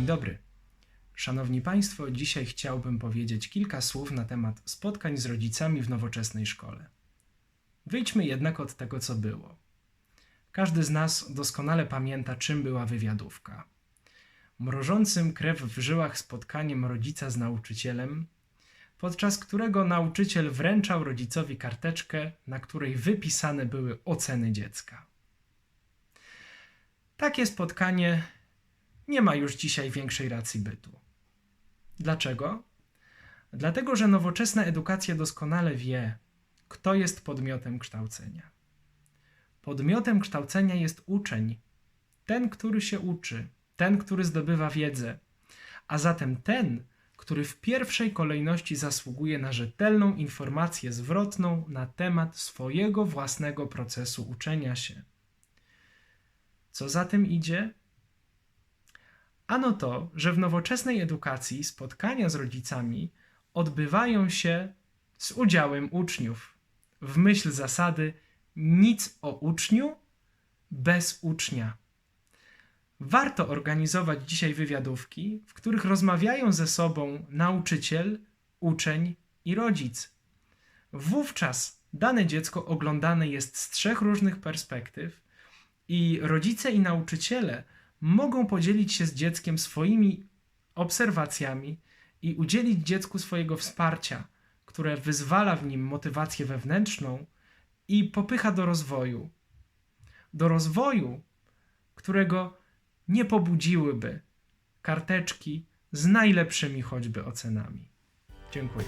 dobry. Szanowni Państwo, dzisiaj chciałbym powiedzieć kilka słów na temat spotkań z rodzicami w nowoczesnej szkole. Wyjdźmy jednak od tego, co było. Każdy z nas doskonale pamięta, czym była wywiadówka. Mrożącym krew w żyłach spotkaniem rodzica z nauczycielem, podczas którego nauczyciel wręczał rodzicowi karteczkę, na której wypisane były oceny dziecka. Takie spotkanie nie ma już dzisiaj większej racji bytu. Dlaczego? Dlatego, że nowoczesna edukacja doskonale wie, kto jest podmiotem kształcenia. Podmiotem kształcenia jest uczeń, ten, który się uczy, ten, który zdobywa wiedzę, a zatem ten, który w pierwszej kolejności zasługuje na rzetelną informację zwrotną na temat swojego własnego procesu uczenia się. Co za tym idzie? Ano to, że w nowoczesnej edukacji spotkania z rodzicami odbywają się z udziałem uczniów, w myśl zasady nic o uczniu bez ucznia. Warto organizować dzisiaj wywiadówki, w których rozmawiają ze sobą nauczyciel, uczeń i rodzic. Wówczas dane dziecko oglądane jest z trzech różnych perspektyw i rodzice i nauczyciele mogą podzielić się z dzieckiem swoimi obserwacjami i udzielić dziecku swojego wsparcia, które wyzwala w nim motywację wewnętrzną i popycha do rozwoju. Do rozwoju, którego nie pobudziłyby karteczki z najlepszymi choćby ocenami. Dziękuję.